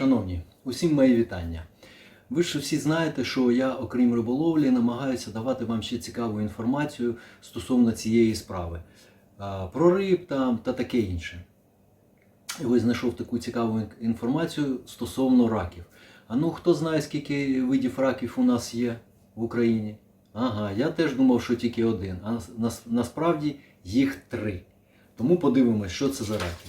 Шановні, усім мої вітання. Ви ж всі знаєте, що я, окрім риболовлі, намагаюся давати вам ще цікаву інформацію стосовно цієї справи. Про риб там та таке інше. І ось знайшов таку цікаву інформацію стосовно раків. А ну хто знає, скільки видів раків у нас є в Україні? Ага, я теж думав, що тільки один, а нас- нас- насправді їх три. Тому подивимось, що це за раки.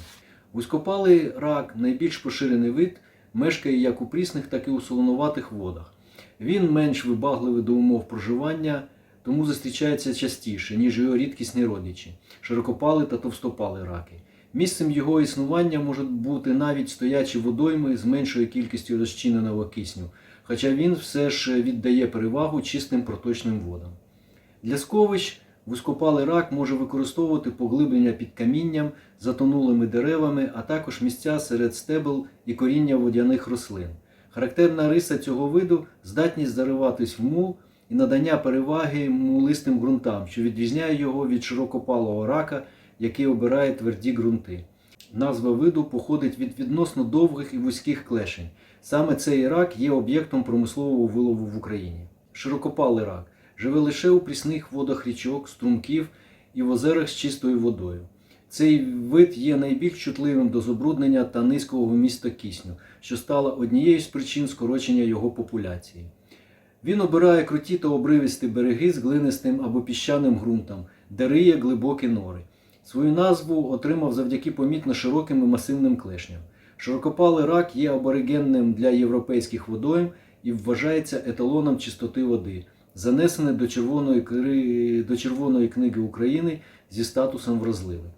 Вузькопалий рак найбільш поширений вид, мешкає як у прісних, так і у солонуватих водах. Він менш вибагливий до умов проживання, тому зустрічається частіше, ніж його рідкісні родичі широкопали та товстопали раки. Місцем його існування можуть бути навіть стоячі водойми з меншою кількістю розчиненого кисню, хоча він все ж віддає перевагу чистим проточним водам. Для сховищ вузькопалий рак може використовувати поглиблення під камінням, затонулими деревами, а також місця серед стебел і коріння водяних рослин. Характерна риса цього виду здатність зариватись в мул і надання переваги мулистим ґрунтам, що відрізняє його від широкопалого рака, який обирає тверді ґрунти. Назва виду походить від відносно довгих і вузьких клешень. Саме цей рак є об'єктом промислового вилову в Україні. Широкопалий рак живе лише у прісних водах річок, струмків і в озерах з чистою водою. Цей вид є найбільш чутливим до забруднення та низького вмісту кисню, що стало однією з причин скорочення його популяції. Він обирає круті та обривісті береги з глинистим або піщаним ґрунтом, де риє глибокі нори. Свою назву отримав завдяки помітно широким і масивним клешням. Широкопалий рак є аборигенним для європейських водойм і вважається еталоном чистоти води, занесений до Червоної, до Червоної книги України зі статусом вразливий.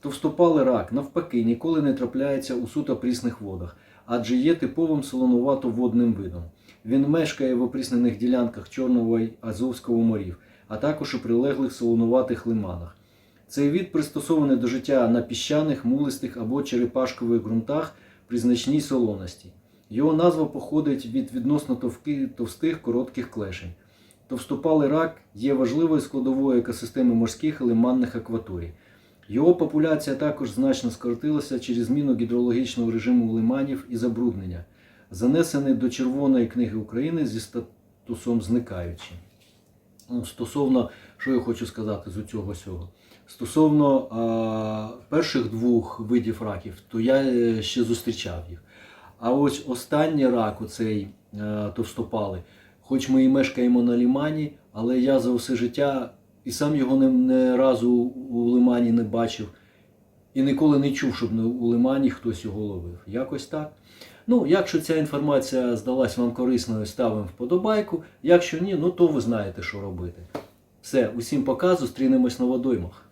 Товстопалий рак, навпаки, ніколи не трапляється у суто прісних водах, адже є типовим солонувато-водним видом. Він мешкає в опріснених ділянках Чорного й Азовського морів, а також у прилеглих солонуватих лиманах. Цей від пристосований до життя на піщаних, мулистих або черепашкових ґрунтах при значній солоності. Його назва походить від відносно товстих коротких клешень. Товстопалий рак є важливою складовою екосистеми морських і лиманних акваторій. Його популяція також значно скоротилася через зміну гідрологічного режиму лиманів і забруднення, занесений до Червоної книги України зі статусом зникаючий. Ну, Стосовно, що я хочу сказати з цього всього. Стосовно а, перших двох видів раків, то я е, ще зустрічав їх. А ось останній рак, оцей е, товстопалий, хоч ми і мешкаємо на лимані, але я за все життя і сам його не, не разу у лимані не бачив, і ніколи не чув, щоб у лимані хтось його ловив. Якось так. Ну, якщо ця інформація здалась вам корисною, ставимо вподобайку. Якщо ні, ну то ви знаєте, що робити. Все, усім пока, зустрінемось на водоймах.